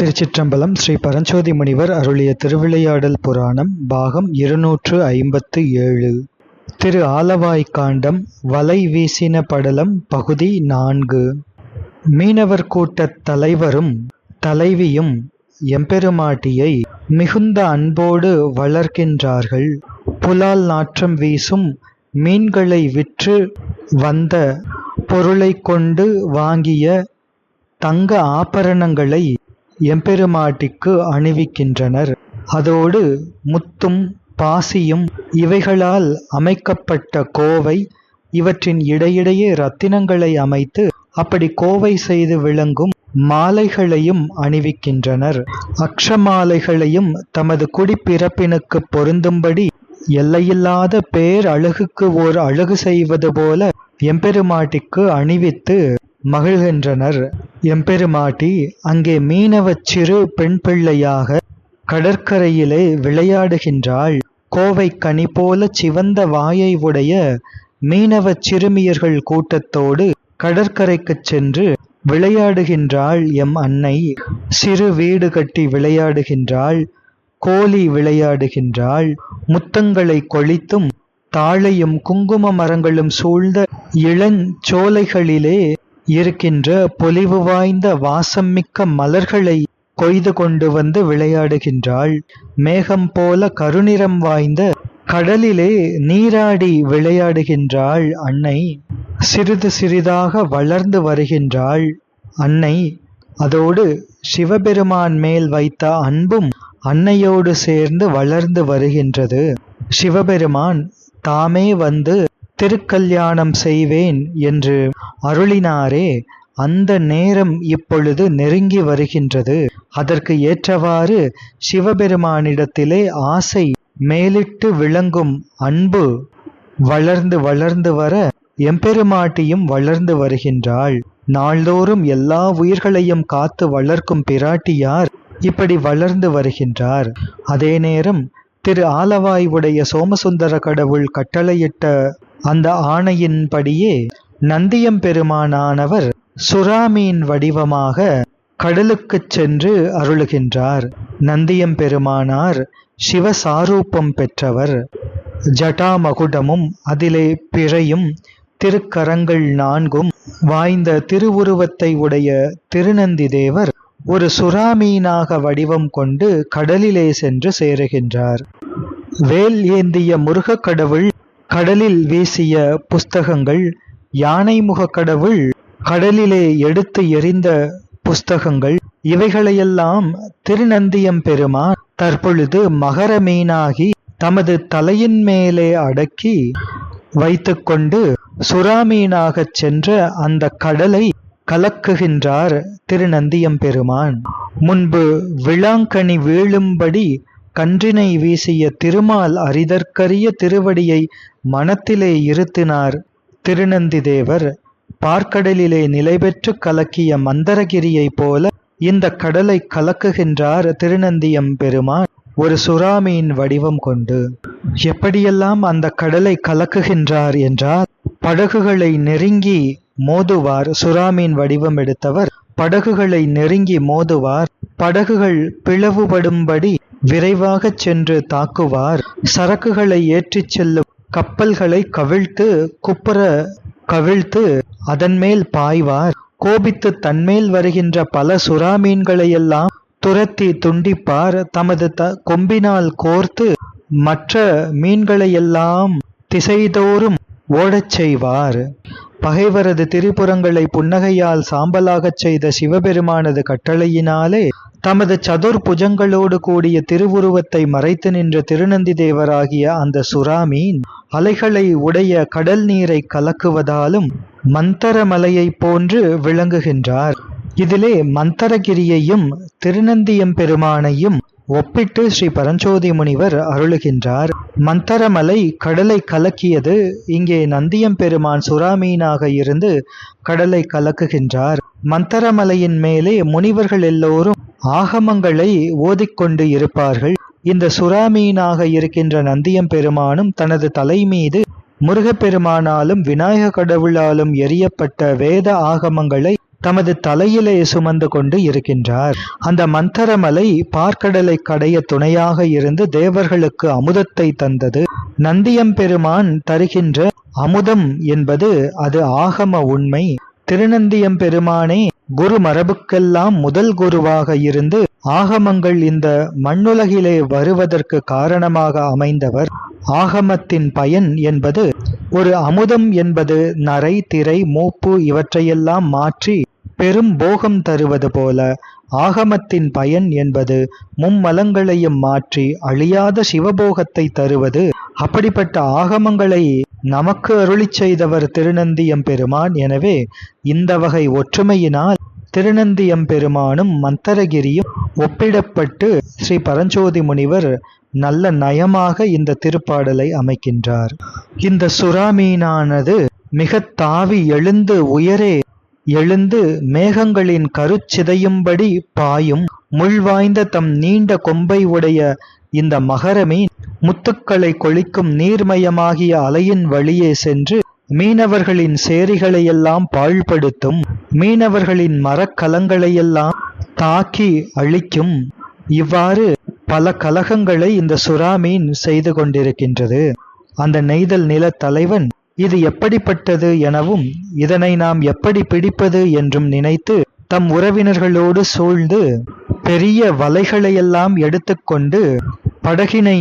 திருச்சிற்றம்பலம் ஸ்ரீ பரஞ்சோதி முனிவர் அருளிய திருவிளையாடல் புராணம் பாகம் இருநூற்று ஐம்பத்து ஏழு. திரு ஆலவாய்க்காண்டம் வலை வீசின படலம் பகுதி நான்கு. மீனவர் கூட்டத் தலைவரும் தலைவியும் எம்பெருமாட்டியை மிகுந்த அன்போடு வளர்க்கின்றார்கள். புலால் நாற்றம் வீசும் மீன்களை விற்று வந்த பொருளை கொண்டு வாங்கிய தங்க ஆபரணங்களை எம்பெருமாட்டிக்கு அணிவிக்கின்றனர். அதோடு முத்தும் பாசியும் இவைகளால் அமைக்கப்பட்ட கோவை இவற்றின் இடையிடையே ரத்தினங்களை அமைத்து அப்படி கோவை செய்து விளங்கும் மாலைகளையும் அணிவிக்கின்றனர். அக்ஷமாலைகளையும் தமது குடிப்பிறப்பினுக்கு பொருந்தும்படி எல்லையில்லாத பேர் அழகுக்கு ஓர் அழகு செய்வது போல எம்பெருமாட்டிக்கு அணிவித்து மகிழ்கின்றனர். எம்பெருமாட்டி அங்கே மீனவச் சிறு பெண் பிள்ளையாக கடற்கரையிலே விளையாடுகின்றாள். கோவை கனி போல சிவந்த வாயை உடைய மீனவச் சிறுமியர்கள் கூட்டத்தோடு கடற்கரைக்குச் சென்று விளையாடுகின்றாள் எம் அன்னை. சிறு வீடு கட்டி விளையாடுகின்றாள் கோலி விளையாடுகின்றாள் முத்தங்களை கொளித்தும் தாழையும் குங்கும மரங்களும் சூழ்ந்த இளஞ்சோலைகளிலே இருக்கின்ற பொலிவு வாய்ந்த வாசம்மிக்க மலர்களை கொய்து கொண்டு வந்து விளையாடுகின்றாள். மேகம் போல கருநிறம் வாய்ந்த கடலிலே நீராடி விளையாடுகின்றாள் அன்னை. சிறிது சிறிதாக வளர்ந்து வருகின்றாள் அன்னை. அதோடு சிவபெருமான் மேல் வைத்த அன்பும் அன்னையோடு சேர்ந்து வளர்ந்து வருகின்றது. சிவபெருமான் தாமே வந்து திருக்கல்யாணம் செய்வேன் என்று அருளினாரே அந்த நேரம் இப்பொழுது நெருங்கி வருகின்றது. அதற்கு ஏற்றவாறு சிவபெருமானிடத்திலே ஆசை மேலிட்டு விளங்கும் அன்பு வளர்ந்து வளர்ந்து வர எம்பெருமாட்டியும் வளர்ந்து வருகின்றாள். நாள்தோறும் எல்லா உயிர்களையும் காத்து வளர்க்கும் பிராட்டியார் இப்படி வளர்ந்து வருகின்றார். அதே நேரம் திரு ஆலவாய் உடைய சோமசுந்தர கடவுள் கட்டளையிட்ட அந்த ஆணையின்படியே நந்தியம்பெருமானானவர் சுறாமீன் வடிவமாக கடலுக்குச் சென்று அருளுகின்றார். நந்தியம் பெருமானார் சிவசாரூபம் பெற்றவர். ஜட்டாமகுடமும் அதிலே பிறையும் திருக்கரங்கள் நான்கும் வாய்ந்த திருவுருவத்தை உடைய திருநந்தி தேவர் ஒரு சுறாமீனாக வடிவம் கொண்டு கடலிலே சென்று சேருகின்றார். வேல் ஏந்திய முருகக் கடவுள் கடலில் வீசிய புஸ்தகங்கள் யானை முகக்கடவுள் கடலிலே எடுத்து எறிந்த புஸ்தகங்கள் இவைகளையெல்லாம் திருநந்தியம் பெருமான் தற்பொழுது மகர மீனாகி தமது தலையின் மேலே அடக்கி வைத்துக்கொண்டு சுறாமீனாகச் சென்ற அந்த கடலை கலக்குகின்றார் திருநந்தியம் பெருமான். முன்பு விளாங்கனி வீழும்படி கன்றினை வீசிய திருமால் அரிதற்கரிய திருவடியை மனத்திலே இருத்தினார். திருநந்தி தேவர் பார்க்கடலிலே நிலைபெற்று கலக்கிய மந்தரகிரியைப் போல இந்த கடலை கலக்குகின்றார் திருநந்தியம் பெருமான். ஒரு சுறாமியின் வடிவம் கொண்டு எப்படியெல்லாம் அந்த கடலை கலக்குகின்றார் என்றால் படகுகளை நெருங்கி மோதுவார் சுறாமியின் வடிவம் எடுத்தவர். படகுகளை நெருங்கி மோதுவார் படகுகள் பிளவுபடும்படி விரைவாக சென்று தாக்குவார். சரக்குகளை ஏற்றிச் செல்லும் கப்பல்களை கவிழ்த்து குப்புற கவிழ்த்து அதன்மேல் பாய்வார். கோபித்து தன்மேல் வருகின்ற பல சுறா மீன்களையெல்லாம் துரத்தி துண்டிப்பார். தமது த கொம்பினால் கோர்த்து மற்ற மீன்களையெல்லாம் திசைதோறும் ஓடச் செய்வார். பகைவரது திரிபுறங்களை புன்னகையால் சாம்பலாகச் செய்த சிவபெருமானது கட்டளையினாலே தமது சதுர் புஜங்களோடு கூடிய திருவுருவத்தை மறைத்து நின்ற திருநந்தி தேவராகிய அந்த சுறாமீன் அலைகளை உடைய கடல் நீரை கலக்குவதாலும் மந்தரமலையைப் போன்று விளங்குகின்றார். இதிலே மந்தரகிரியையும் திருநந்தியம் பெருமானையும் ஒப்பிட்டு ஸ்ரீ பரஞ்சோதி முனிவர் அருளுகின்றார். மந்தரமலை கடலை கலக்கியது. இங்கே நந்தியம் பெருமான் சுறாமீனாக இருந்து கடலை கலக்குகின்றார். மந்தரமலையின் மேலே முனிவர்கள் எல்லோரும் ஆகமங்களை ஓதிக்கொண்டு இருப்பார்கள். இந்த சுறாமீனாக இருக்கின்ற நந்தியம் பெருமானும் தனது தலை மீது முருகப்பெருமானாலும் விநாயக கடவுளாலும் எரியப்பட்ட வேத ஆகமங்களை தமது தலையிலே சுமந்து கொண்டு இருக்கின்றார். அந்த மந்தரமலை பார்க்கடலை கடைய துணையாக இருந்து தேவர்களுக்கு அமுதத்தை தந்தது. நந்தியம்பெருமான் தருகின்ற அமுதம் என்பது அது ஆகம உண்மை. திருநந்தியம்பெருமானே குரு மரபுக்கெல்லாம் முதல் குருவாக இருந்து ஆகமங்கள் இந்த மண்ணுலகிலே வருவதற்கு காரணமாக அமைந்தவர். ஆகமத்தின் பயன் என்பது ஒரு அமுதம் என்பது நரை திரை மூப்பு இவற்றையெல்லாம் மாற்றி பெரும் போகம் தருவது போல ஆகமத்தின் பயன் என்பது மும்மலங்களையும் மாற்றி அழியாத சிவபோகத்தை தருவது. அப்படிப்பட்ட ஆகமங்களை நமக்கு அருளி செய்தவர் திருநந்தியம்பெருமான் எனவே இந்த வகை ஒற்றுமையினால் திருநந்தியம்பெருமானும் மந்தரகிரியும் ஒப்பிடப்பட்டு ஸ்ரீ பரஞ்சோதி முனிவர் நல்ல நயமாக இந்த திருப்பாடலை அமைக்கின்றார். இந்த சுறாமீனானது மிக தாவி எழுந்து உயரே எழுந்து மேகங்களின் கருச்சிதையும்படி பாயும் முள்வாய்ந்த தம் நீண்ட கொம்பை உடைய இந்த மகரமீன் முத்துக்களை கொளிக்கும் நீர்மயமாகிய அலையின் வழியே சென்று மீனவர்களின் சேரிகளையெல்லாம் பாழ்படுத்தும் மீனவர்களின் மரக்கலங்களையெல்லாம் தாக்கி அழிக்கும். இவ்வாறு பல கலகங்களை இந்த சுறாமீன் செய்து கொண்டிருக்கின்றது. அந்த நெய்தல் நில தலைவன் இது எப்படிப்பட்டது எனவும் இதனை நாம் எப்படி பிடிப்பது என்றும் நினைத்து தம் உறவினர்களோடு சூழ்ந்து பெரிய வலைகளையெல்லாம் எடுத்துக்கொண்டு படகினை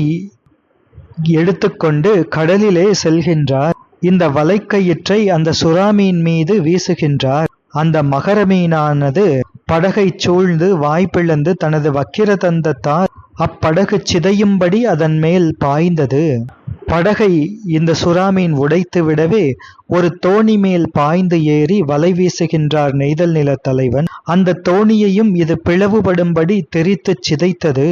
எடுத்துக்கொண்டு கடலிலே செல்கின்றார். இந்த வலைக்கயிற்றை அந்த சுறாமீன் மீது வீசுகின்றார். அந்த மகர மீனானது படகை சூழ்ந்து வாய்ப்பிழந்து தனது வக்கிர தந்தத்தால் அப்படகு சிதையும்படி அதன் மேல் பாய்ந்தது. படகை இந்த சுறாமீன் உடைத்து விடவே ஒரு தோணி மேல் பாய்ந்து ஏறி வலை வீசுகின்றார் நெய்தல் நில தலைவன். அந்த தோணியையும் இது பிளவுபடும்படி தெரித்து சிதைத்தது.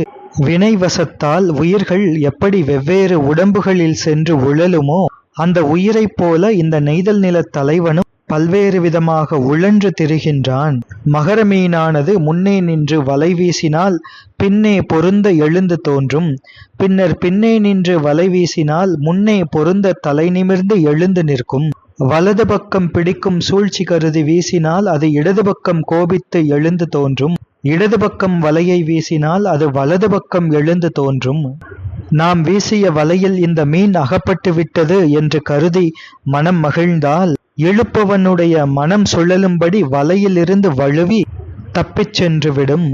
வினைவசத்தால் உயிர்கள் எப்படி வெவ்வேறு உடம்புகளில் சென்று உழலுமோ அந்த உயிரைப் போல இந்த நெய்தல் நில தலைவனும் பல்வேறு விதமாக உழன்று திரிகின்றான். மகர மீனானது முன்னே நின்று வலை வீசினால் பின்னே பொருந்த எழுந்து தோன்றும். பின்னர் பின்னே நின்று வலை வீசினால் முன்னே பொருந்த தலை நிமிர்ந்து எழுந்து நிற்கும். வலது பக்கம் பிடிக்கும் சூழ்ச்சி கருதி வீசினால் அது இடது பக்கம் கோபித்து எழுந்து தோன்றும். இடது பக்கம் வலையை வீசினால் அது வலது பக்கம் எழுந்து தோன்றும். நாம் வீசிய வலையில் இந்த மீன் அகப்பட்டு விட்டது என்று கருதி மனம் மகிழ்ந்தால் எழுப்பவனுடைய மனம் சுழலும்படி வலையிலிருந்து வழுவி தப்பிச் சென்று விடும்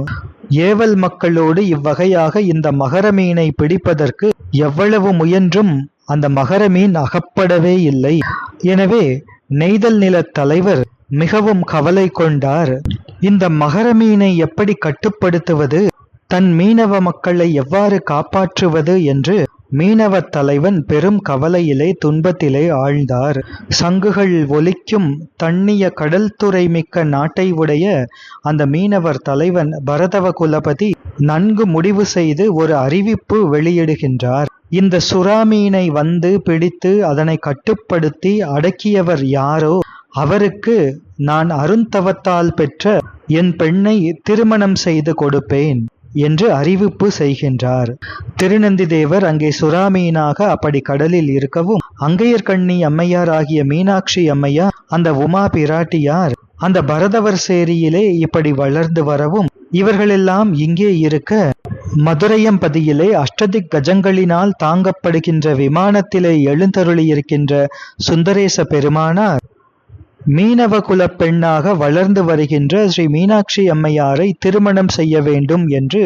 ஏவல் மக்களோடு இவ்வகையாக இந்த மகர மீனை பிடிப்பதற்கு எவ்வளவு முயன்றும் அந்த மகர மீன் அகப்படவே இல்லை. எனவே நெய்தல் நில தலைவர் மிகவும் கவலை கொண்டார். இந்த மகர மீனை எப்படி கட்டுப்படுத்துவது? தன் மீனவ மக்களை எவ்வாறு காப்பாற்றுவது என்று மீனவ தலைவன் பெரும் கவலையிலே துன்பத்திலே ஆழ்ந்தார். சங்குகள் ஒலிக்கும் தண்ணிய கடல் துறை மிக்க நாட்டை உடைய அந்த மீனவர் தலைவன் பரதவ குலபதி நன்கு முடிவு செய்து ஒரு அறிவிப்பு வெளியிடுகின்றார். இந்த சுறாமீனை வந்து பிடித்து அதனை கட்டுப்படுத்தி அடக்கியவர் யாரோ? அவருக்கு நான் அருந்தவத்தால் பெற்ற என் பெண்ணை திருமணம் செய்து கொடுப்பேன். என்று அறிவிப்பு செய்கின்றார். திருநந்தி தேவர் அங்கே சுறாமீனாக அப்படி கடலில் இருக்கவும் அங்கையர்கண்ணி அம்மையார் ஆகிய மீனாட்சி அம்மையார் அந்த உமா பிராட்டியார் அந்த பரதவர் சேரியிலே இப்படி வளர்ந்து வரவும் இவர்களெல்லாம் இங்கே இருக்க மதுரையம்பதியிலே அஷ்டதிக் கஜங்களினால் தாங்கப்படுகின்ற விமானத்திலே எழுந்தருளியிருக்கின்ற சுந்தரேச பெருமானார் மீனவ குலப் பெண்ணாக வளர்ந்து வருகின்ற ஸ்ரீ மீனாட்சி அம்மையாரை திருமணம் செய்ய வேண்டும் என்று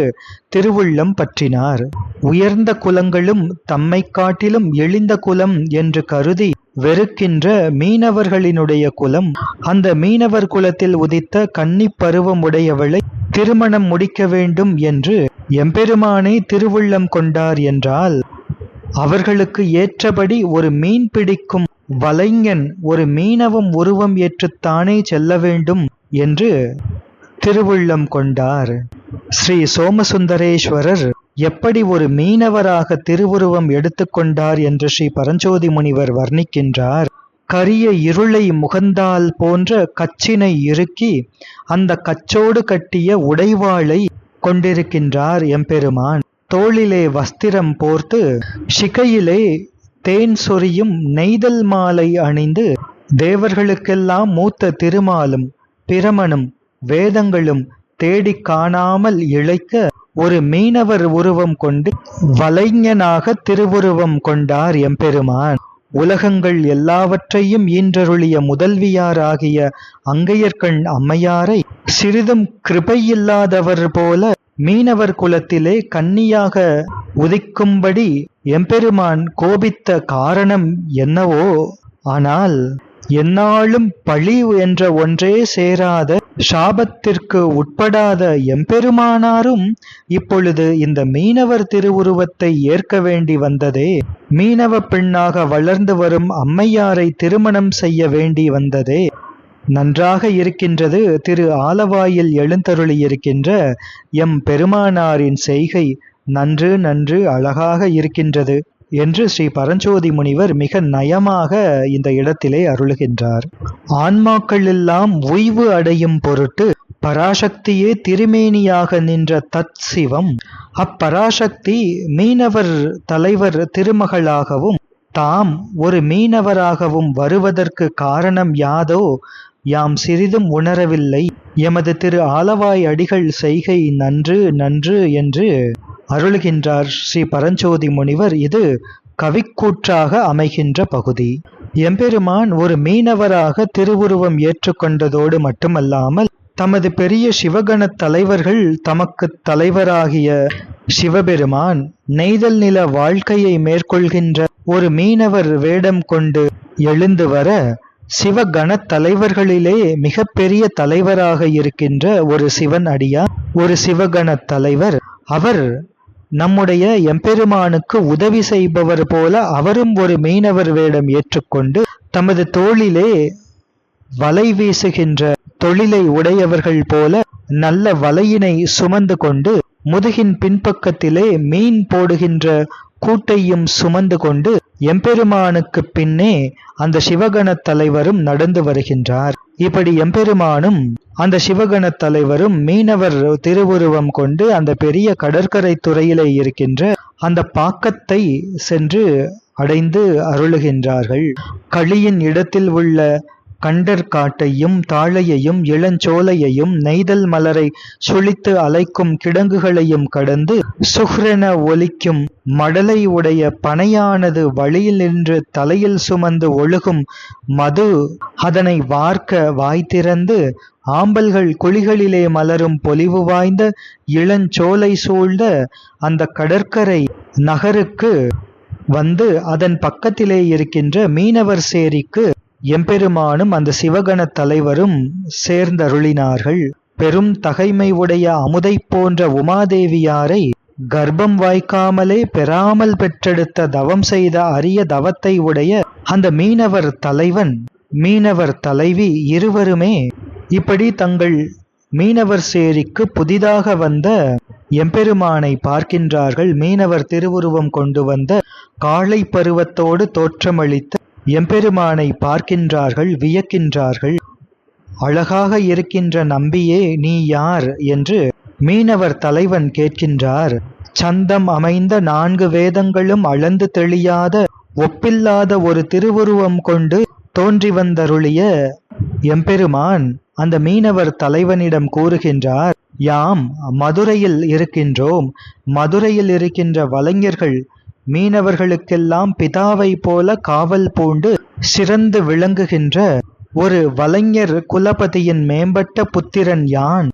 திருவுள்ளம் பற்றினார். உயர்ந்த குலங்களும் தம்மை காட்டிலும் எளிந்த குலம் என்று கருதி வெறுக்கின்ற மீனவர்களினுடைய குலம் அந்த மீனவர் குலத்தில் உதித்த கன்னிப் பருவமுடையவளை திருமணம் முடிக்க வேண்டும் என்று எம்பெருமானை திருவுள்ளம் கொண்டார் என்றால் அவர்களுக்கு ஏற்றபடி ஒரு மீன் பிடிக்கும் வலைஞன் ஒரு மீனவம் உருவம் ஏற்றுத்தானே செல்ல வேண்டும் என்று திருவுள்ளம் கொண்டார். ஸ்ரீ சோமசுந்தரேஸ்வரர் எப்படி ஒரு மீனவராக திருவுருவம் எடுத்துக்கொண்டார் என்று ஸ்ரீ பரஞ்சோதி முனிவர் வர்ணிக்கின்றார். கரிய இருளை முகந்தால் போன்ற கச்சினை இறுக்கி அந்த கச்சோடு கட்டிய உடைவாளை கொண்டிருக்கின்றார் எம்பெருமான். தோளிலே வஸ்திரம் போர்த்து சிகையிலே தேன் சொரியும் நெய்தல் மாலை அணிந்து தேவர்களுக்கெல்லாம் மூத்த திருமாலும் பிரமனும் வேதங்களும் தேடிக் காணாமல் இழைக்க ஒரு மீனவர் உருவம் கொண்டு வலைஞனாக திருவுருவம் கொண்டார் எம்பெருமான். உலகங்கள் எல்லாவற்றையும் ஈன்றருளிய முதல்வியாராகிய அங்கையர்கண் அம்மையாரை சிறிதும் கிருபையில்லாதவர் போல மீனவர் குலத்திலே கன்னியாக உதிக்கும்படி எம்பெருமான் கோபித்த காரணம் என்னவோ? ஆனால் எந்நாளும் பழி என்ற ஒன்றே சேராத சாபத்திற்கு உட்படாத எம்பெருமானாரும் இப்பொழுது இந்த மீனவர் திருவுருவத்தை ஏற்க வேண்டி வந்ததே. மீனவ பெண்ணாக வளர்ந்து வரும் அம்மையாரை திருமணம் செய்ய வேண்டி வந்ததே. நன்றாக இருக்கின்றது திரு ஆலவாயில் எழுந்தருளியிருக்கின்ற எம் பெருமானாரின் செய்கை. நன்று நன்று அழகாக இருக்கின்றது என்று ஸ்ரீ பரஞ்சோதி முனிவர் மிக நயமாக இந்த இடத்திலே அருளுகின்றார். ஆன்மாக்கள் எல்லாம் ஓய்வு அடையும் பொருட்டு பராசக்தியே திருமேனியாக நின்ற தத் சிவம் அப்பராசக்தி மீனவர் தலைவர் திருமகளாகவும் தாம் ஒரு மீனவராகவும் வருவதற்கு காரணம் யாதோ யாம் சிறிதும் உணரவில்லை. எமது திரு ஆலவாய் அடிகள் செய்கை நன்று நன்று என்று அருளுகின்றார் ஸ்ரீ பரஞ்சோதி முனிவர் இது கவிக்கூற்றாக அமைகின்ற பகுதி. எம்பெருமான் ஒரு மீனவராக திருவுருவம் ஏற்றுக்கொண்டதோடு மட்டுமல்லாமல் தமது பெரிய சிவகண தலைவர்கள் தமக்கு தலைவராகிய சிவபெருமான் நெய்தல் நில வாழ்க்கையை மேற்கொள்கின்ற ஒரு மீனவர் வேடம் கொண்டு எழுந்து வர சிவகண தலைவர்களிலே மிகப்பெரிய தலைவராக இருக்கின்ற ஒரு சிவன் அடியார் ஒரு சிவகண தலைவர். அவர் நம்முடைய எம்பெருமானுக்கு உதவி செய்பவர் போல அவரும் ஒரு மீனவர் வேடம் ஏற்றுக்கொண்டு தமது தோளிலே வலை வீசுகின்ற தொழிலை உடையவர்கள் போல நல்ல வலையினை சுமந்து கொண்டு முதுகின் பின்பக்கத்திலே மீன் போடுகின்ற கூட்டையும் சுமந்து கொண்டு எம்பெருமானுக்கு பின்னே அந்த சிவகணத் தலைவரும் நடந்து வருகின்றார். இப்படி எம்பெருமானும் அந்த சிவகணத் தலைவரும் மீனவர் திருவுருவம் கொண்டு அந்த பெரிய கடற்கரை துறையிலே இருக்கின்ற அந்த பாக்கத்தை சென்று அடைந்து அருளுகின்றார்கள். களியின் இடத்தில் உள்ள கண்டர் காட்டையும் தாழையையும் இளஞ்சோலையையும் நெய்தல் மலரை சுழித்து அலைக்கும் கிடங்குகளையும் கடந்து சுஹ்ரென ஒலிக்கும் மடலை உடைய பனையானது வழியில் நின்று தலையில் சுமந்து ஒழுகும் மது அதனை வார்க்க வாய் திறந்து ஆம்பல்கள் குழிகளிலே மலரும் பொலிவு வாய்ந்த இளஞ்சோலை சூழ்ந்த அந்த கடற்கரை நகருக்கு வந்து அதன் பக்கத்திலே இருக்கின்ற மீனவர் சேரிக்கு எம்பெருமானும் அந்த சிவகணத் தலைவரும் சேர்ந்தருளினார்கள். பெரும் தகைமை உடைய அமுதை போன்ற உமாதேவியாரை கர்ப்பம் வாய்க்காமலே பெறாமல் பெற்றெடுத்த தவம் செய்த அரிய தவத்தை உடைய அந்த மீனவர் தலைவன் மீனவர் தலைவி இருவருமே இப்படி தங்கள் மீனவர் சேரிக்கு புதிதாக வந்த எம்பெருமானை பார்க்கின்றார்கள். மீனவர் திருவுருவம் கொண்டு வந்த காளை பருவத்தோடு தோற்றமளித்த எம்பெருமானை பார்க்கின்றார்கள் வியக்கின்றார்கள். அழகாக இருக்கின்ற நம்பியே நீ யார் என்று மீனவர் தலைவன் கேட்கின்றார். சந்தம் அமைந்த நான்கு வேதங்களும் அளந்து தெளியாத ஒப்பில்லாத ஒரு திருவுருவம் கொண்டு தோன்றி வந்தருளிய எம்பெருமான் அந்த மீனவர் தலைவனிடம் கூறுகின்றார் யாம் மதுரையில் இருக்கின்றோம். மதுரையில் இருக்கின்ற வலைஞர்கள் மீனவர்களுக்கெல்லாம் பிதாவை போல காவல் பூண்டு சிறந்து விளங்குகின்ற ஒரு வலைஞர் குலபதியின் மேம்பட்ட புத்திரன் யான்?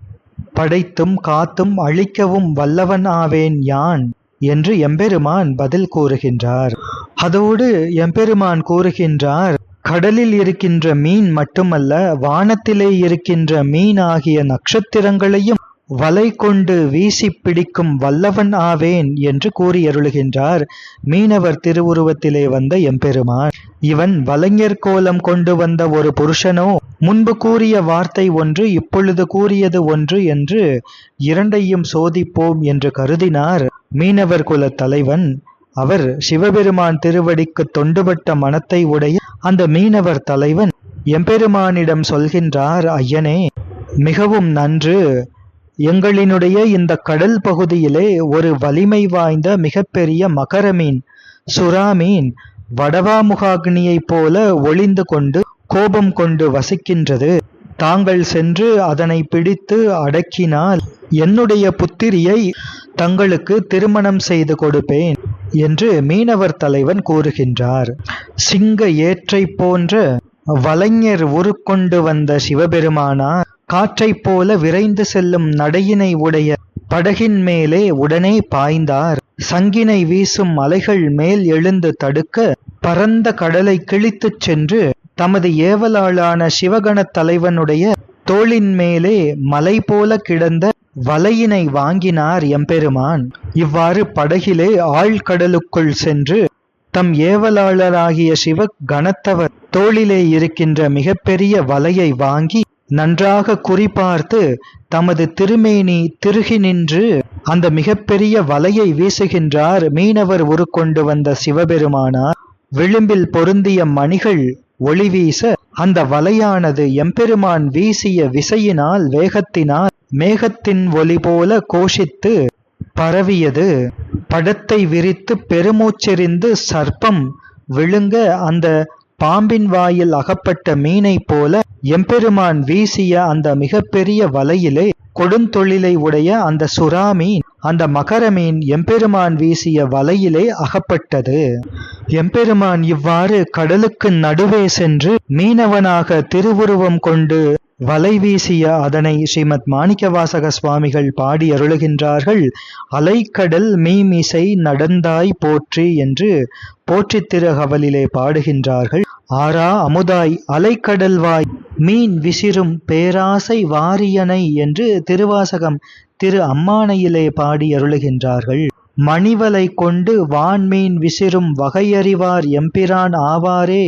படைத்தும் காத்தும் அழிக்கவும் வல்லவன் ஆவேன் யான்? என்று எம்பெருமான் பதில் கூறுகின்றார். அதோடு எம்பெருமான் கூறுகின்றார் கடலில் இருக்கின்ற மீன் மட்டுமல்ல வானத்திலே இருக்கின்ற மீன் ஆகிய நட்சத்திரங்களையும் வலை கொண்டு வீசி பிடிக்கும் வல்லவன் ஆவேன் என்று கூறியருளுகின்றார். மீனவர் திருவுருவத்திலே வந்த எம்பெருமான் இவன் வலைஞர் கோலம் கொண்டு வந்த ஒரு புருஷனோ? முன்பு கூறிய வார்த்தை ஒன்று இப்பொழுது கூறியது ஒன்று என்று இரண்டையும் சோதிப்போம் என்று கருதினார். மீனவர் குல தலைவன் அவர் சிவபெருமான் திருவடிக்கு தொண்டுபட்ட மனத்தை உடைய அந்த மீனவர் தலைவன் எம்பெருமானிடம் சொல்கின்றார் ஐயனே மிகவும் நன்று. எங்களினுடைய இந்த கடல் பகுதியிலே ஒரு வலிமை வாய்ந்த மிகப்பெரிய மகர மீன் சுறா மீன் வடவாமுகாக்னியைப் போல ஒளிந்து கொண்டு கோபம் கொண்டு வசிக்கின்றது. தாங்கள் சென்று அதனை பிடித்து அடக்கினால் என்னுடைய புத்திரியை தங்களுக்கு திருமணம் செய்து கொடுப்பேன் என்று மீனவர் தலைவன் கூறுகின்றார். சிங்க ஏற்றை போன்ற வலைஞர் உருக்கொண்டு வந்த சிவபெருமானார் காற்றைப் போல விரைந்து செல்லும் நடையினை உடைய படகின் மேலே உடனே பாய்ந்தார். சங்கினை வீசும் அலைகள் மேல் எழுந்து தடுக்க பரந்த கடலை கிழித்துச் சென்று தமது ஏவலாளான சிவகணத் தலைவனுடைய தோளின் மேலே மலை போல கிடந்த வலையினை வாங்கினார் எம்பெருமான். இவ்வாறு படகிலே ஆழ்கடலுக்குள் சென்று தம் ஏவலாளராகிய சிவ கணத்தவர் தோளிலே இருக்கின்ற மிகப்பெரிய வலையை வாங்கி நன்றாக குறிபார்த்து தமது திருமேனி திருகி நின்று அந்த மிகப்பெரிய வலையை வீசுகின்றார் மீனவர் உருக்கொண்டு வந்த சிவபெருமானார். விளிம்பில் பொருந்திய மணிகள் ஒளி வீச அந்த வலையானது எம்பெருமான் வீசிய விசையினால் வேகத்தினால் மேகத்தின் ஒளி போல கோஷித்து பரவியது. படத்தை விரித்து பெருமூச்செறிந்து சர்ப்பம் விழுங்க அந்த பாம்பின் வாயில் அகப்பட்ட மீனைப் போல எம்பெருமான் வீசிய அந்த மிகப்பெரிய வலையிலே கொடுந்தொழிலை உடைய அந்த சுறா மீன் அந்த மகர மீன் எம்பெருமான் வீசிய வலையிலே அகப்பட்டது. எம்பெருமான் இவ்வாறு கடலுக்கு நடுவே சென்று மீனவனாக திருவுருவம் கொண்டு வலை வீசிய அதனை ஸ்ரீமத் மாணிக்கவாசக சுவாமிகள் பாடி அருளுகின்றார்கள். அலைக்கடல் மீமிசை நடந்தாய் போற்றி என்று போற்றித் திருகவலிலே பாடுகின்றார்கள். ஆரா அமுதாய் அலைக்கடல்வாய் மீன் விசிறும் பேராசை வாரியனை என்று திருவாசகம் திரு அம்மானையிலே பாடி அருளுகின்றார்கள். மணிவலை கொண்டு வான்மீன் விசிறும் வகையறிவார் எம்பிரான் ஆவாரே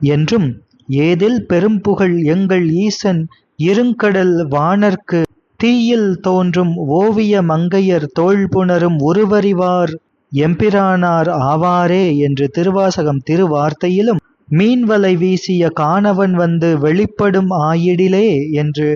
என்றும் ஏதில் பெரும்புகழ் எங்கள் ஈசன் இருங்கடல் வானர்க்கு தீயில் தோன்றும் ஓவிய மங்கையர் தோல்புணரும் உருவறிவார் எம்பிரானார் ஆவாரே என்று திருவாசகம் திருவார்த்தையிலும் மீன்வலை வீசிய காணவன் வந்து வெளிப்படும் ஆயிடிலே என்று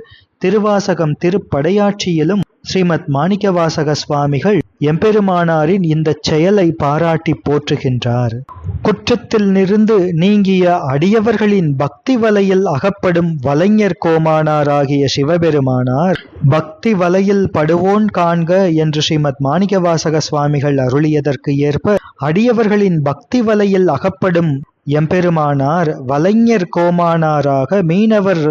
திருவாசகம் திருப்படையாட்சியிலும் ஸ்ரீமத் மாணிக்கவாசக சுவாமிகள் எம்பெருமானாரின் இந்த செயலை பாராட்டி போற்றுகின்றார். குற்றத்தில் நிருந்து நீங்கிய அடியவர்களின் பக்தி வலையில் அகப்படும் வலைஞர் கோமானாராகிய சிவபெருமானார் பக்தி வலையில் படுவோன் காண்க என்று ஸ்ரீமத் மாணிக்கவாசக சுவாமிகள் அருளியதற்கு ஏற்ப அடியவர்களின் பக்தி வலையில் அகப்படும் எம்பெருமானார் வலைஞர் கோமானாராக மீனவர்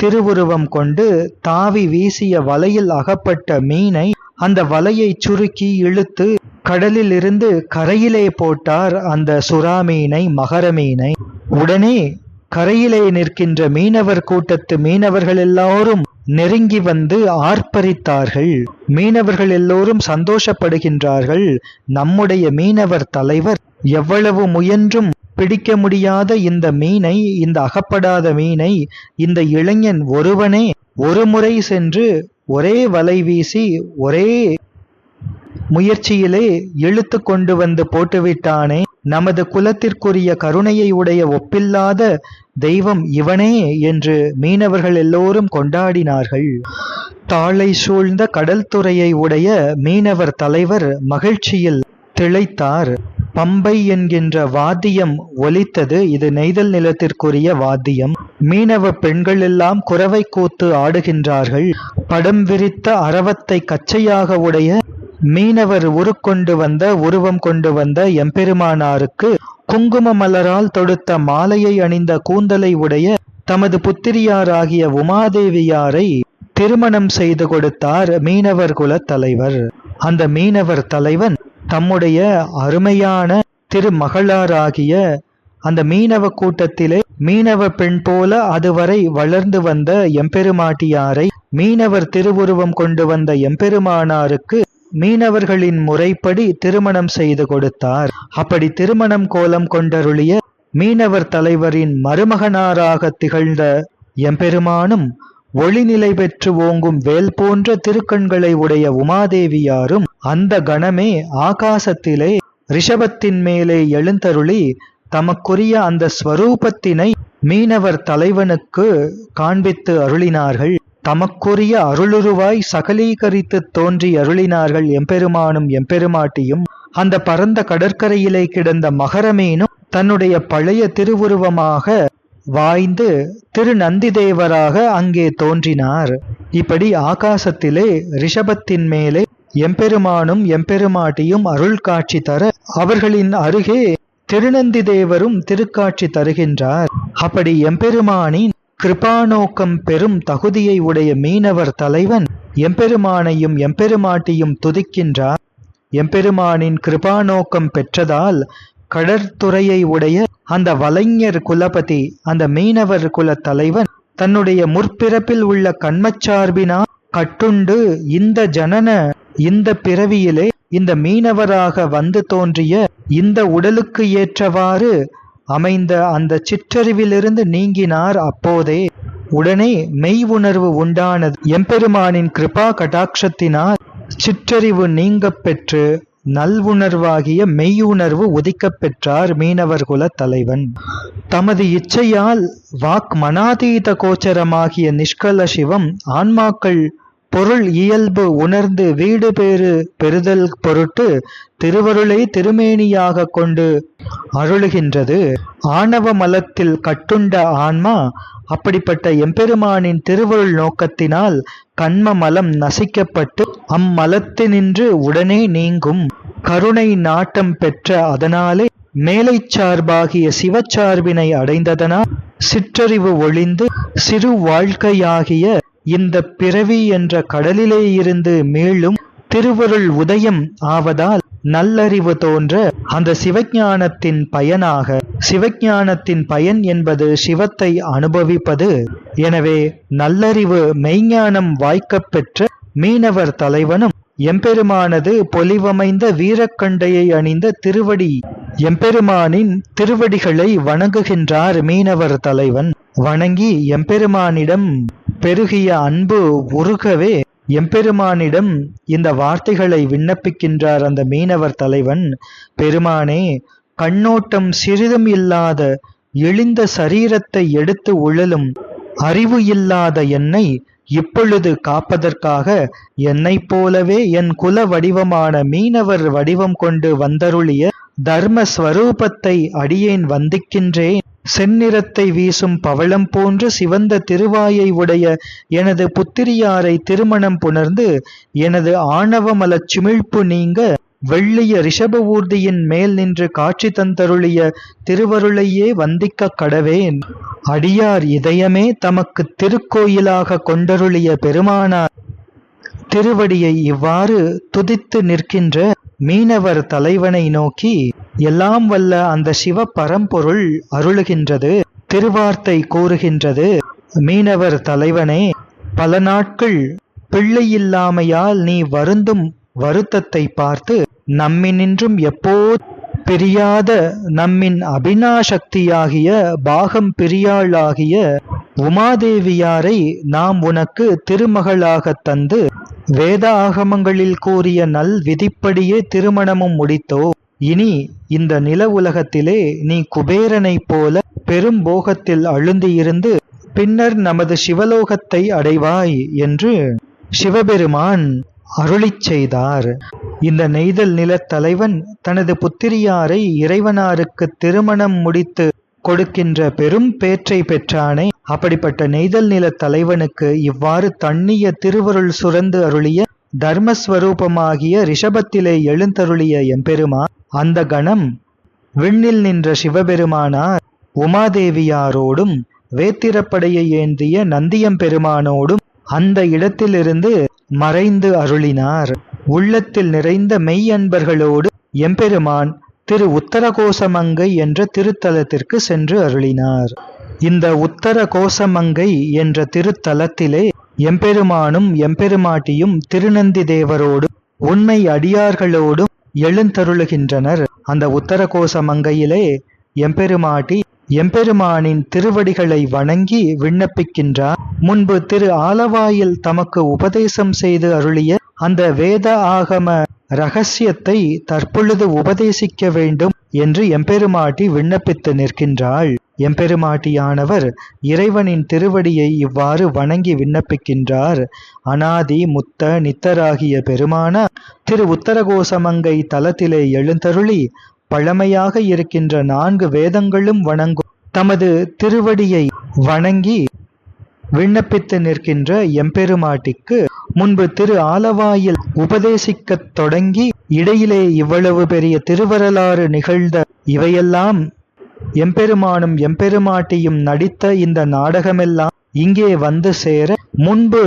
திருவுருவம் கொண்டு தாவி வீசிய வலையில் அகப்பட்ட மீனை அந்த வலையை சுருக்கி இழுத்து கடலில் இருந்து கரையிலே போட்டார் அந்த சுறா மீனை மகர மீனை. உடனே கரையிலே நிற்கின்ற மீனவர் கூட்டத்து மீனவர்கள் எல்லாரும் நெருங்கி வந்து ஆர்ப்பரித்தார்கள். மீனவர்கள் எல்லோரும் சந்தோஷப்படுகின்றார்கள். நம்முடைய மீனவர் தலைவர் எவ்வளவு முயன்றும் பிடிக்க முடியாத இந்த மீனை இந்த அகப்படாத மீனை இந்த இளைஞன் ஒருவனே ஒரு முறை சென்று ஒரே வலை வீசி ஒரே முயற்சியிலே இழுத்து கொண்டு வந்து போட்டுவிட்டானே. நமது குலத்திற்குரிய கருணையை உடைய ஒப்பில்லாத தெய்வம் இவனே என்று மீனவர்கள் எல்லோரும் கொண்டாடினார்கள். தாளை சூழ்ந்த கடல் துறையை உடைய மீனவர் தலைவர் மகிழ்ச்சியில் திளைத்தார். பம்பை என்கின்ற வாத்தியம் ஒலித்தது இது நெய்தல் நிலத்திற்குரிய வாத்தியம். மீனவ பெண்கள் எல்லாம் குறவை கூத்து ஆடுகின்றார்கள். படம் விரித்த அரவத்தை கச்சையாக உடைய மீனவர் உருக்கொண்டு வந்த உருவம் கொண்டு வந்த எம்பெருமானாருக்கு குங்கும மலரால் தொடுத்த மாலையை அணிந்த கூந்தலை உடைய தமது புத்திரியாராகிய உமாதேவியாரை திருமணம் செய்து கொடுத்தார் மீனவர் குல தலைவர். அந்த மீனவர் தலைவன் தம்முடைய அருமையான திருமகளாராகிய அந்த மீனவ கூட்டத்திலே மீனவ பெண் போல அதுவரை வளர்ந்து வந்த எம்பெருமாட்டியாரை மீனவர் திருவுருவம் கொண்டு வந்த எம்பெருமானாருக்கு மீனவர்களின் முறைப்படி திருமணம் செய்து கொடுத்தார். அப்படி திருமணம் கோலம் கொண்டருளிய மீனவர் தலைவரின் மருமகனாராக திகழ்ந்த எம்பெருமானும் ஒளிநிலை பெற்று ஓங்கும் வேல் போன்ற திருக்கண்களை உடைய உமாதேவியாரும் அந்த கணமே ஆகாசத்திலே ரிஷபத்தின் மேலே எழுந்தருளி தமக்குரிய அந்த ஸ்வரூபத்தினை மீனவர் தலைவனுக்கு காண்பித்து அருளினார்கள். தமக்குரிய அருளுருவாய் சகலீகரித்து தோன்றி அருளினார்கள். எம்பெருமானும் எம்பெருமாட்டியும் அந்த பரந்த கடற்கரையிலே கிடந்த மகரமீனும் தன்னுடைய பழைய திருவுருவமாக வாய்ந்து திருநந்திதேவராக அங்கே தோன்றினார். இப்படி ஆகாசத்திலே ரிஷபத்தின் மேலே எம்பெருமானும் எம்பெருமாட்டியும் அருள் காட்சி தர அவர்களின் அருகே திருநந்தி தேவரும் திருக்காட்சி தருகின்றார். அப்படி எம்பெருமானின் கிருபாநோக்கம் பெரும் தகுதியை உடைய மீனவர் தலைவன் எம்பெருமானையும் எம்பெருமாட்டியும் துதிக்கின்றார். எம்பெருமானின் கிருபாநோக்கம் பெற்றதால் கடற்துறையை உடைய அந்த வலைஞர் குலபதி அந்த மீனவர் குல தலைவன் தன்னுடைய முற்பிறப்பில் உள்ள கண்மச்சார்பினால் கட்டுண்டு இந்த ஜனன இந்த பிறவியிலே இந்த மீனவராக வந்து தோன்றிய இந்த உடலுக்கு ஏற்றவாறு அமைந்த அந்த சிற்றறிவிலிருந்து நீங்கினார் அப்போதே. உடனே மெய் உணர்வு உண்டானது. எம்பெருமானின் கிருபா கடாட்சத்தினால் சிற்றறிவு நீங்கப் பெற்று நல்வுணர்வாகிய மெய்யுணர்வு உதிக்கப் பெற்றார் மீனவர் குல தலைவன். தமது இச்சையால் வாக் மனாதீத கோச்சரமாகிய நிஷ்கல சிவம் ஆன்மாக்கள் பொருள் இயல்பு உணர்ந்து வீடு பேறு பெறுதல் பொருட்டு திருவருளை திருமேனியாக கொண்டு அருளுகின்றது. ஆணவ மலத்தில் கட்டுண்ட ஆன்மா அப்படிப்பட்ட எம்பெருமானின் திருவருள் நோக்கத்தினால் கண்ம மலம் நசிக்கப்பட்டு அம்மலத்தினின்று உடனே நீங்கும். கருணை நாட்டம் பெற்ற அதனாலே மேலை சார்பாகிய சிவச்சார்பினை அடைந்ததனால் சிற்றறிவு ஒளிந்து சிறு வாழ்க்கையாகிய இந்த பிறவி என்ற கடலிலே இருந்து மீளும் திருவருள் உதயம் ஆவதால் நல்லறிவு தோன்ற அந்த சிவஞானத்தின் பயனாக சிவஞானத்தின் பயன் என்பது சிவத்தை அனுபவிப்பது. எனவே நல்லறிவு மெய்ஞானம் வாய்க்கப் பெற்ற மீனவர் தலைவனும் எம்பெருமானது பொலிவமைந்த வீரக்கண்டையை அணிந்த திருவடி. எம்பெருமானின் திருவடிகளை வணங்குகின்றார் மீனவர் தலைவன். வணங்கி எம்பெருமானிடம் பெருகிய அன்பு உருகவே எம்பெருமானிடம் இந்த வார்த்தைகளை விண்ணப்பிக்கின்றார் அந்த மீனவர் தலைவன். பெருமானே கண்ணோட்டம் சிறிதும் இல்லாத எளிந்த சரீரத்தை எடுத்து உழலும் அறிவு இல்லாத என்னை இப்பொழுது காப்பதற்காக என்னைப் போலவே என் குல வடிவமான மீனவர் வடிவம் கொண்டு வந்தருளிய தர்மஸ்வரூபத்தை அடியேன் வந்திக்கின்றேன். செந்நிறத்தை வீசும் பவளம் போன்று சிவந்த திருவாயை உடைய எனது புத்திரியாரை திருமணம் புணர்ந்து எனது ஆணவமலச் சிமிழ்ப்பு நீங்க வெள்ளிய ரிஷப ஊர்தியின் மேல் நின்று காட்சி தந்தருளிய திருவருளையே வந்திக்க கடவேன். அடியார் இதயமே தமக்கு திருக்கோயிலாக கொண்டருளிய பெருமானார் திருவடியை இவ்வாறு துதித்து நிற்கின்ற மீனவர் தலைவனை நோக்கி எல்லாம் வல்ல அந்த சிவ பரம்பொருள் அருளுகின்றது திருவார்த்தை கூறுகின்றது. மீனவர் தலைவனே பல நாட்கள் பிள்ளையில்லாமையால் நீ வருந்தும் வருத்தத்தை பார்த்து நம்மினின்றும் எப்போ பிரியாத நம்மின் அபினாசக்தியாகிய பாகம் பிரியாளாகிய உமாதேவியாரை நாம் உனக்கு திருமகளாகத் தந்து வேத ஆகமங்களில் கூறிய நல் விதிப்படியே திருமணமும் முடித்தோ இனி இந்த நில உலகத்திலே நீ குபேரனைப் போல பெரும் போகத்தில் அழுந்தியிருந்து பின்னர் நமது சிவலோகத்தை அடைவாய் என்று சிவபெருமான் அருளிச் செய்தார். இந்த நெய்தல் நிலத் தலைவன் தனது புத்திரியாரை இறைவனாருக்கு திருமணம் முடித்து கொடுக்கின்ற பெரும் பேற்றை பெற்றானே. அப்படிப்பட்ட நெய்தல் நிலத் தலைவனுக்கு இவ்வாறு தண்ணிய திருவருள் சுரந்து அருளிய தர்மஸ்வரூபமாகிய ரிஷபத்திலே எழுந்தருளிய எம்பெருமான் அந்த கணம் விண்ணில் நின்ற சிவபெருமானார் உமாதேவியாரோடும் வேத்திரப்படையை ஏந்திய நந்தியம்பெருமானோடும் அந்த இடத்திலிருந்து மறைந்து அருளினார். உள்ளத்தில் நிறைந்த மெய் அன்பர்களோடு எம்பெருமான் திரு உத்தரகோசமங்கை என்ற திருத்தலத்திற்கு சென்று அருளினார். இந்த உத்தர கோசமங்கை என்ற திருத்தலத்திலே எம்பெருமானும் எம்பெருமாட்டியும் திருநந்தி தேவரோடும் உண்மை அடியார்களோடும் எழுந்தருளுகின்றனர். அந்த உத்தர கோசமங்கையிலே எம்பெருமாட்டி எம்பெருமானின் திருவடிகளை வணங்கி விண்ணப்பிக்கின்றார் முன்பு திரு ஆலவாயில் தமக்கு உபதேசம் செய்து அருளிய அந்த வேத ஆகம ரகசியத்தை தற்பொழுது உபதேசிக்க வேண்டும் என்று எம்பெருமாட்டி விண்ணப்பித்து நிற்கின்றாள். எம்பெருமாட்டியானவர் இறைவனின் திருவடியை இவ்வாறு வணங்கி விண்ணப்பிக்கின்றார். அனாதி முத்த நித்தராகிய பெருமான திரு உத்தரகோசமங்கை தலத்திலே எழுந்தருளி பழமையாக இருக்கின்ற நான்கு வேதங்களும் வணங்கும். தமது திருவடியை வணங்கி விண்ணப்பித்து நிற்கின்ற எம்பெருமாட்டிக்கு முன்பு திரு ஆலவாயில் உபதேசிக்கத் தொடங்கி இடையிலே இவ்வளவு பெரிய திருவரலாறு நிகழ்ந்த இவையெல்லாம் எம்பெருமானும் எம்பெருமாட்டியும் நடித்த இந்த நாடகமெல்லாம் இங்கே வந்து சேர முன்பு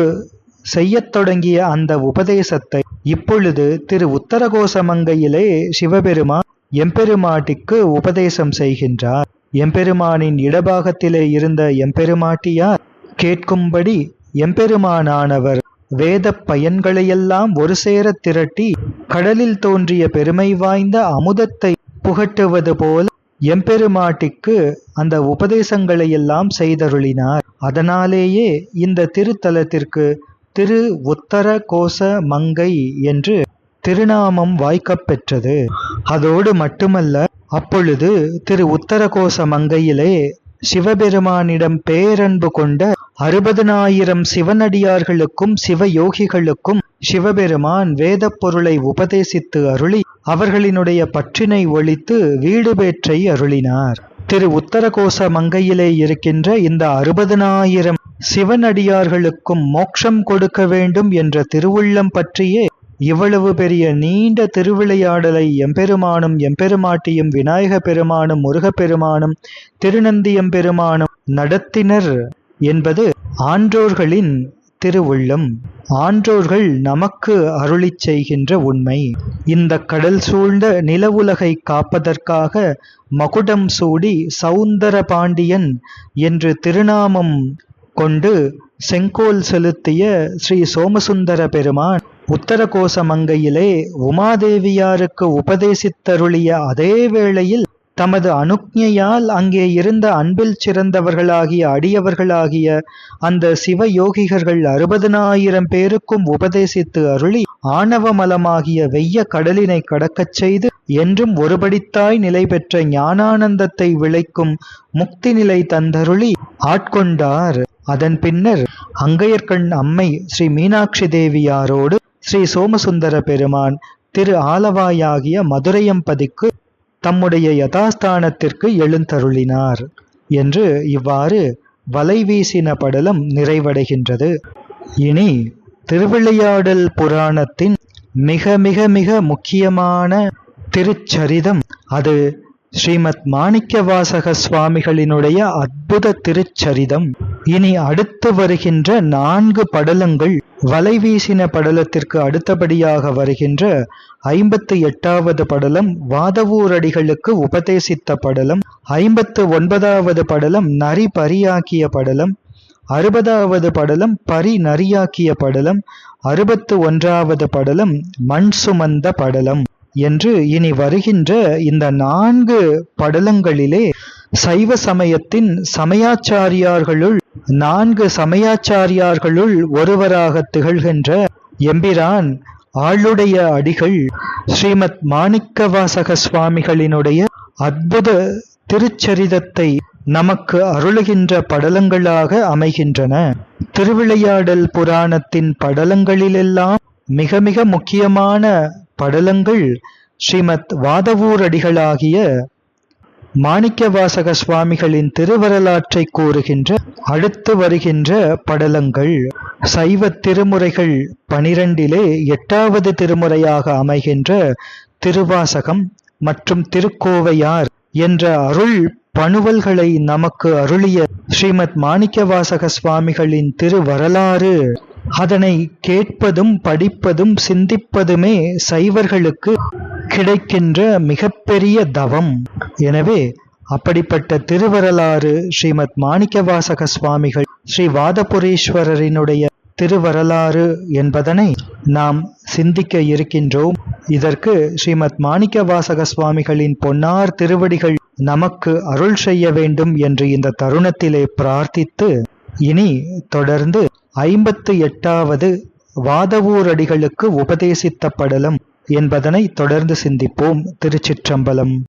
செய்யத் தொடங்கிய அந்த உபதேசத்தை இப்பொழுது திரு உத்தரகோசமங்கையிலே சிவபெருமான் எம்பெருமாட்டிக்கு உபதேசம் செய்கின்றார். எம்பெருமானின் இடபாகத்திலே இருந்த எம்பெருமாட்டியார் கேட்கும்படி எம்பெருமானானவர் வேத பயன்களையெல்லாம் ஒரு சேரத் திரட்டி கடலில் தோன்றிய பெருமை வாய்ந்த அமுதத்தை புகட்டுவது போல எம்பெருமாட்டிக்கு அந்த உபதேசங்களையெல்லாம் செய்தருளினார். அதனாலேயே இந்த திருத்தலத்திற்கு திரு உத்தர கோச மங்கை என்று திருநாமம் வாய்க்கப் பெற்றது. அதோடு மட்டுமல்ல அப்பொழுது திரு உத்தரகோச மங்கையிலே சிவபெருமானிடம் பேரன்பு கொண்ட அறுபதனாயிரம் சிவனடியார்களுக்கும் சிவயோகிகளுக்கும் சிவபெருமான் வேதப் பொருளை உபதேசித்து அருளி அவர்களினுடைய பற்றினை ஒழித்து வீடு பேற்றை அருளினார். திரு உத்தரகோச மங்கையிலே இருக்கின்ற இந்த அறுபதனாயிரம் சிவனடியார்களுக்கும் மோட்சம் கொடுக்க வேண்டும் என்ற திருவுள்ளம் பற்றியே இவ்வளவு பெரிய நீண்ட திருவிளையாடலை எம்பெருமானும் எம்பெருமாட்டியும் விநாயக பெருமானும் முருகப்பெருமானும் திருநந்தியம்பெருமானும் நடத்தினர். என்பது ஆன்றோர்களின் திருவுள்ளம். ஆன்றோர்கள் நமக்கு அருளிச் செய்கின்ற உண்மை. இந்த கடல் சூழ்ந்த நிலவுலகை காப்பதற்காக மகுடம் சூடி சௌந்தர பாண்டியன் என்று திருநாமம் கொண்டு செங்கோல் செலுத்திய ஸ்ரீ சோமசுந்தர பெருமான் உத்தரகோச மங்கையிலே உமாதேவியாருக்கு உபதேசித்தருளிய அதே வேளையில் தமது அனுக்ஞையால் அங்கே இருந்த அன்பில் சிறந்தவர்களாகிய அடியவர்களாகிய அந்த சிவயோகிகர்கள் அறுபதனாயிரம் பேருக்கும் உபதேசித்து அருளி ஆணவமலமாகிய வெய்ய கடலினை கடக்கச் செய்து என்றும் ஒருபடித்தாய் நிலை பெற்ற ஞானானந்தத்தை விளைக்கும் முக்தி நிலை தந்தருளி ஆட்கொண்டார். அதன் பின்னர் அங்கையர்கண் அம்மை ஸ்ரீ மீனாட்சி தேவியாரோடு ஸ்ரீ சோமசுந்தர பெருமான் திரு ஆலவாயாகிய மதுரையம்பதிக்கு தம்முடைய யதாஸ்தானத்திற்கு எழுந்தருளினார் என்று இவ்வாறு வலை வீசின படலம் நிறைவடைகின்றது. இனி திருவிளையாடல் புராணத்தின் மிக மிக மிக முக்கியமான திருச்சரிதம் அது ஸ்ரீமத் மாணிக்கவாசக சுவாமிகளினுடைய அற்புத திருச்சரிதம். இனி அடுத்து வருகின்ற நான்கு படலங்கள் வலை வீசின படலத்திற்கு அடுத்தபடியாக வருகின்ற ஐம்பத்து எட்டாவது படலம் வாதவூரடிகளுக்கு உபதேசித்த படலம் ஐம்பத்து ஒன்பதாவது படலம் நரி பரியாக்கிய படலம் அறுபதாவது படலம் பரி நரியாக்கிய படலம் அறுபத்து ஒன்றாவது படலம் மண் சுமந்த படலம் என்று இனி வருகின்ற இந்த நான்கு படலங்களிலே சைவ சமயத்தின் சமயாச்சாரியார்களுள் நான்கு சமயாச்சாரியார்களுள் ஒருவராக திகழ்கின்ற எம்பிரான் ஆளுடைய அடிகள் ஸ்ரீமத் மாணிக்கவாசக சுவாமிகளினுடைய அற்புத திருச்சரிதத்தை நமக்கு அருளுகின்ற படலங்களாக அமைகின்றன. திருவிளையாடல் புராணத்தின் படலங்களிலெல்லாம் மிக மிக முக்கியமான படலங்கள் ஸ்ரீமத் வாதவூரடிகளாகிய மாணிக்கவாசக சுவாமிகளின் திருவரலாற்றை கூறுகின்ற அடுத்து வருகின்ற படலங்கள் சைவ திருமுறைகள் பனிரெண்டிலே எட்டாவது திருமுறையாக அமைகின்ற திருவாசகம் மற்றும் திருக்கோவையார் என்ற அருள் பணுவல்களை நமக்கு அருளிய ஸ்ரீமத் மாணிக்கவாசக சுவாமிகளின் திருவரலாறு. அதனை கேட்பதும் படிப்பதும் சிந்திப்பதுமே சைவர்களுக்கு கிடைக்கின்ற மிகப்பெரிய தவம். எனவே அப்படிப்பட்ட திருவரலாறு ஸ்ரீமத் மாணிக்கவாசக சுவாமிகள் ஸ்ரீ வாதபுரீஸ்வரரினுடைய திருவரலாறு என்பதனை நாம் சிந்திக்க இருக்கின்றோம். இதற்கு ஸ்ரீமத் மாணிக்கவாசக சுவாமிகளின் பொன்னார் திருவடிகள் நமக்கு அருள் செய்ய வேண்டும் என்று இந்த தருணத்திலே பிரார்த்தித்து இனி தொடர்ந்து ஐம்பத்து எட்டாவது வாதவூரடிகளுக்கு உபதேசித்த படலம் என்பதனை தொடர்ந்து சிந்திப்போம் திருச்சிற்றம்பலம்.